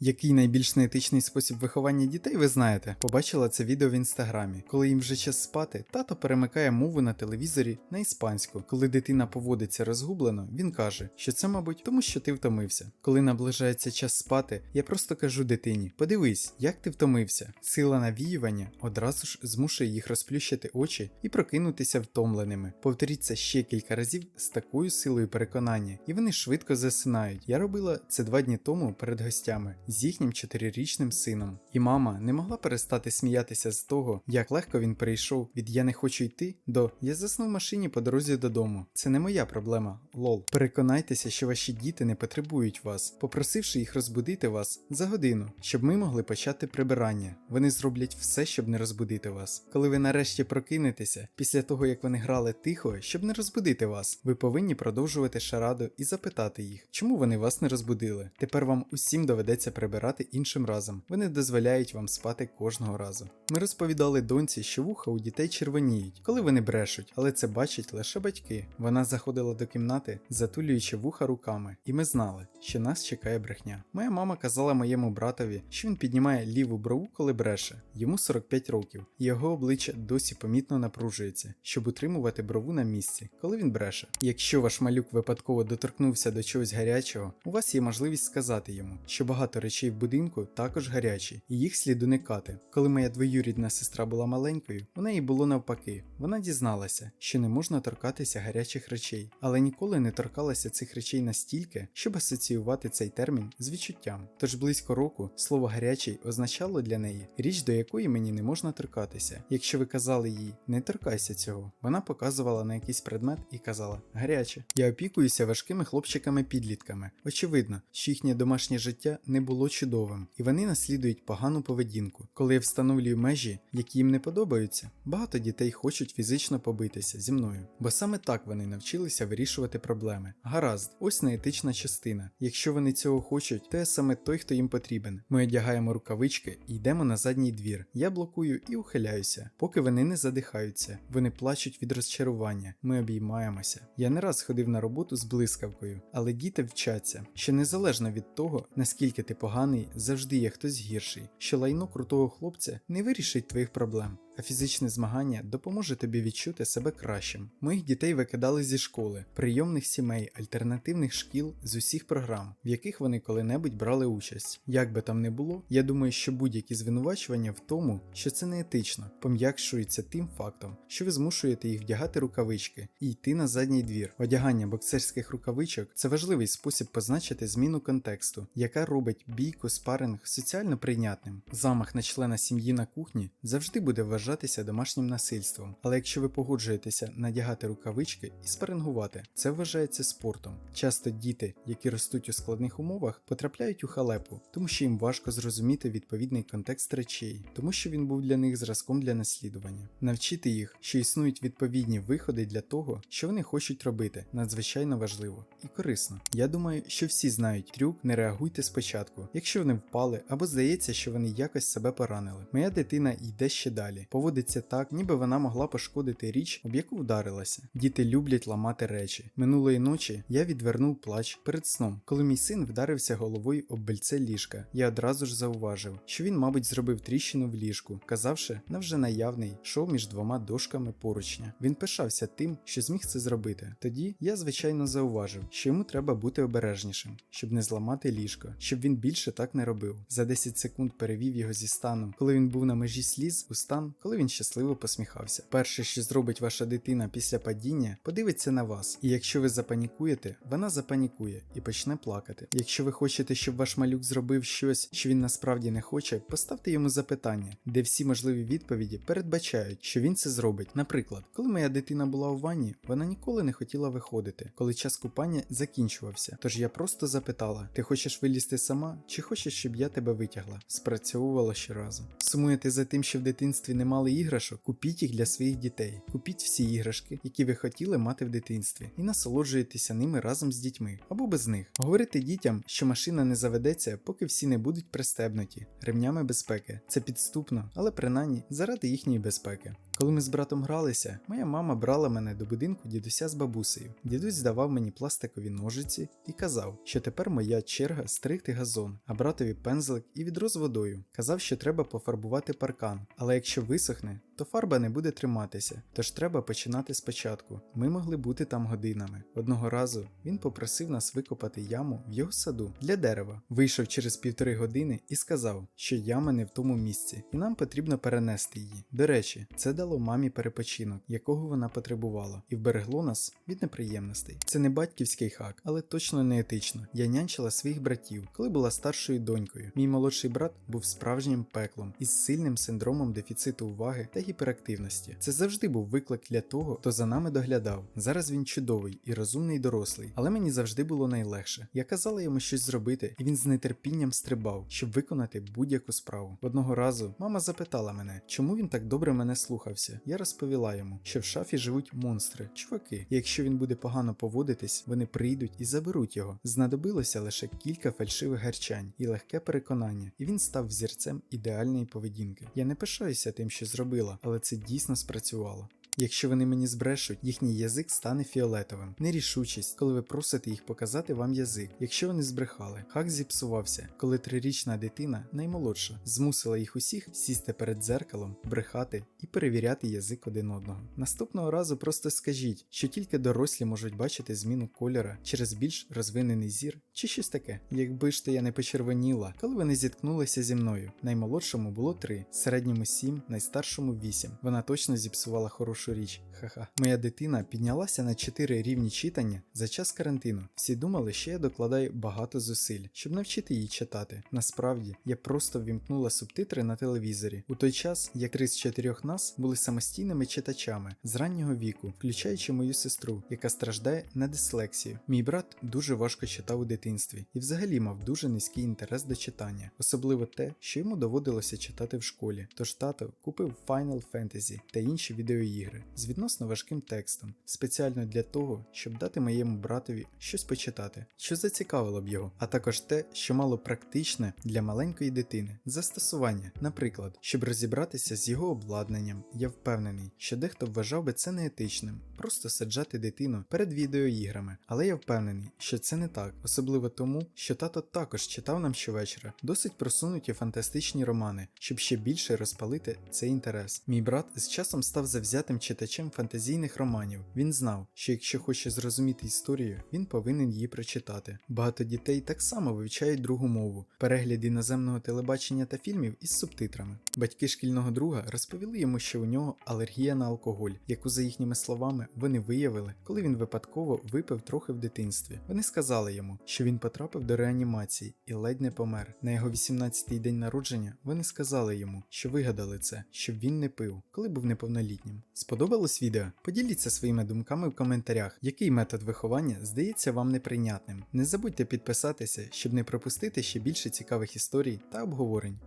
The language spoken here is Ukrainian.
Який найбільш неетичний спосіб виховання дітей ви знаєте? Побачила це відео в інстаграмі. Коли їм вже час спати, тато перемикає мову на телевізорі на іспанську. Коли дитина поводиться розгублено, він каже, що це, мабуть, тому що ти втомився. Коли наближається час спати, я просто кажу дитині: подивись, як ти втомився. Сила навіювання одразу ж змушує їх розплющити очі і прокинутися втомленими. Повторіть це ще кілька разів з такою силою переконання, і вони швидко засинають. Я робила це два дні тому перед гостями з їхнім чотирирічним сином. І мама не могла перестати сміятися з того, як легко він перейшов від я не хочу йти до я заснув в машині по дорозі додому. Це не моя проблема. Лол. Переконайтеся, що ваші діти не потребують вас, попросивши їх розбудити вас за годину, щоб ми могли почати прибирання. Вони зроблять все, щоб не розбудити вас. Коли ви нарешті прокинетеся, після того як вони грали тихо, щоб не розбудити вас, ви повинні продовжувати шараду і запитати їх, чому вони вас не розбудили. Тепер вам усім доведеться прибирати іншим разом. Вони дозволяють вам спати кожного разу. Ми розповідали доньці, що вуха у дітей червоніють, коли вони брешуть, але це бачать лише батьки. Вона заходила до кімнати, затулюючи вуха руками, і ми знали, що нас чекає брехня. Моя мама казала моєму братові, що він піднімає ліву брову, коли бреше. Йому 45 років, його обличчя досі помітно напружується, щоб утримувати брову на місці, коли він бреше. Якщо ваш малюк випадково доторкнувся до чогось гарячого, у вас є можливість сказати йому, що багато речей в будинку також гарячі, і їх слід уникати. Коли моя двоюрідна сестра була маленькою, у неї було навпаки. Вона дізналася, що не можна торкатися гарячих речей, але ніколи не торкалася цих речей настільки, щоб асоціювати цей термін з відчуттям. Тож близько року слово гарячий означало для неї річ, до якої мені не можна торкатися. Якщо ви казали їй не торкайся цього, вона показувала на якийсь предмет і казала гаряче. Я опікуюся важкими хлопчиками-підлітками. Очевидно, що їхнє домашнє життя не було чудовим, і вони наслідують погану поведінку. Коли я встановлюю межі, які їм не подобаються, багато дітей хочуть фізично побитися зі мною, бо саме так вони навчилися вирішувати проблеми. Гаразд, ось неетична частина. Якщо вони цього хочуть, то я саме той, хто їм потрібен. Ми одягаємо рукавички і йдемо на задній двір. Я блокую і ухиляюся, поки вони не задихаються. Вони плачуть від розчарування. Ми обіймаємося. Я не раз ходив на роботу з блискавкою, але діти вчаться, що незалежно від того, наскільки ти поганий, завжди є хтось гірший, що лайно крутого хлопця не вирішить твоїх проблем. А фізичне змагання допоможе тобі відчути себе кращим. Моїх дітей викидали зі школи, прийомних сімей, альтернативних шкіл з усіх програм, в яких вони коли-небудь брали участь. Як би там не було, я думаю, що будь-які звинувачування в тому, що це не етично, пом'якшується тим фактом, що ви змушуєте їх вдягати рукавички і йти на задній двір. Одягання боксерських рукавичок це важливий спосіб позначити зміну контексту, яка робить бійку спаринг соціально прийнятним. Замах на члена сім'ї на кухні завжди буде вважатися домашнім насильством. Але якщо ви погоджуєтеся надягати рукавички і спарингувати, це вважається спортом. Часто діти, які ростуть у складних умовах, потрапляють у халепу, тому що їм важко зрозуміти відповідний контекст речей, тому що він був для них зразком для наслідування. Навчити їх, що існують відповідні виходи для того, що вони хочуть робити, надзвичайно важливо і корисно. Я думаю, що всі знають трюк, не реагуйте спочатку, якщо вони впали або здається, що вони якось себе поранили. Моя дитина йде ще далі, поводиться так, ніби вона могла пошкодити річ, об яку вдарилася. Діти люблять ламати речі. Минулої ночі я відвернув плач перед сном, коли мій син вдарився головою об бельце ліжка. Я одразу ж зауважив, що він, мабуть, зробив тріщину в ліжку, казавши на вже наявний шов між двома дошками поручня. Він пишався тим, що зміг це зробити. Тоді я, звичайно, зауважив, що йому треба бути обережнішим, щоб не зламати ліжко, щоб він більше так не робив. За 10 секунд перевів його зі стану, коли він був на межі сліз, у стан, коли він щасливо посміхався. Перше, що зробить ваша дитина після падіння, подивиться на вас, і якщо ви запанікуєте, вона запанікує і почне плакати. Якщо ви хочете, щоб ваш малюк зробив щось, що він насправді не хоче, поставте йому запитання, де всі можливі відповіді передбачають, що він це зробить. Наприклад, коли моя дитина була у ванні, вона ніколи не хотіла виходити, коли час купання закінчувався. Тож я просто запитала: ти хочеш вилізти сама, чи хочеш, щоб я тебе витягла? Спрацьовувало щоразу. Сумуєте за тим, що в дитинстві не мали іграшок, купіть їх для своїх дітей. Купіть всі іграшки, які ви хотіли мати в дитинстві, і насолоджуйтеся ними разом з дітьми або без них. Говорити дітям, що машина не заведеться, поки всі не будуть пристебнуті ремнями безпеки. Це підступно, але принаймні заради їхньої безпеки. Коли ми з братом гралися, моя мама брала мене до будинку дідуся з бабусею. Дідусь давав мені пластикові ножиці і казав, що тепер моя черга стригти газон, а братові пензлик і відро з водою. Казав, що треба пофарбувати паркан, але якщо висохне, то фарба не буде триматися, тож треба починати спочатку. Ми могли бути там годинами. Одного разу він попросив нас викопати яму в його саду для дерева. Вийшов через півтори години і сказав, що яма не в тому місці, і нам потрібно перенести її. До речі, це дало мамі перепочинок, якого вона потребувала, і вберегло нас від неприємностей. Це не батьківський хак, але точно не етично. Я нянчила своїх братів, коли була старшою донькою. Мій молодший брат був справжнім пеклом із сильним синдромом дефіциту уваги та гіперактивності. Це завжди був виклик для того, хто за нами доглядав. Зараз він чудовий і розумний дорослий, але мені завжди було найлегше. Я казала йому щось зробити, і він з нетерпінням стрибав, щоб виконати будь-яку справу. Одного разу мама запитала мене, чому він так добре мене слухався. Я розповіла йому, що в шафі живуть монстри, чуваки. І якщо він буде погано поводитись, вони прийдуть і заберуть його. Знадобилося лише кілька фальшивих гарчань і легке переконання, і він став взірцем ідеальної поведінки. Я не пишаюся тим, що зробила, але це дійсно спрацювало. Якщо вони мені збрешуть, їхній язик стане фіолетовим. Нерішучість, коли ви просите їх показати вам язик. Якщо вони збрехали, хак зіпсувався, коли трирічна дитина, наймолодша, змусила їх усіх сісти перед дзеркалом, брехати і перевіряти язик один одного. Наступного разу просто скажіть, що тільки дорослі можуть бачити зміну кольора через більш розвинений зір чи щось таке. Якби ж то я не почервоніла, коли вони зіткнулися зі мною. Наймолодшому було три, середньому сім, найстаршому вісім. Вона точно зіпсувала хорошу річ. Ха-ха. Моя дитина піднялася на 4 рівні читання за час карантину. Всі думали, що я докладаю багато зусиль, щоб навчити її читати. Насправді, я просто ввімкнула субтитри на телевізорі. У той час, як три з чотирьох нас були самостійними читачами з раннього віку, включаючи мою сестру, яка страждає на дислексію. Мій брат дуже важко читав у дитинстві і взагалі мав дуже низький інтерес до читання, особливо те, що йому доводилося читати в школі. Тож тато купив Final Fantasy та інші відеоігри з відносно важким текстом, спеціально для того, щоб дати моєму братові щось почитати, що зацікавило б його, а також те, що мало практичне для маленької дитини застосування, наприклад, щоб розібратися з його обладнанням. Я впевнений, що дехто вважав би це неетичним, просто саджати дитину перед відеоіграми, але я впевнений, що це не так, особливо тому, що тато також читав нам щовечора досить просунуті фантастичні романи, щоб ще більше розпалити цей інтерес. Мій брат з часом став завзятим читачем фантазійних романів. Він знав, що якщо хоче зрозуміти історію, він повинен її прочитати. Багато дітей так само вивчають другу мову, перегляд іноземного телебачення та фільмів із субтитрами. Батьки шкільного друга розповіли йому, що у нього алергія на алкоголь, яку, за їхніми словами, вони виявили, коли він випадково випив трохи в дитинстві. Вони сказали йому, що він потрапив до реанімації і ледь не помер. На його 18-й день народження вони сказали йому, що вигадали це, щоб він не пив, коли був неповнолітнім. Сподобалось відео? Поділіться своїми думками в коментарях, який метод виховання здається вам неприйнятним. Не забудьте підписатися, щоб не пропустити ще більше цікавих історій та обговорень.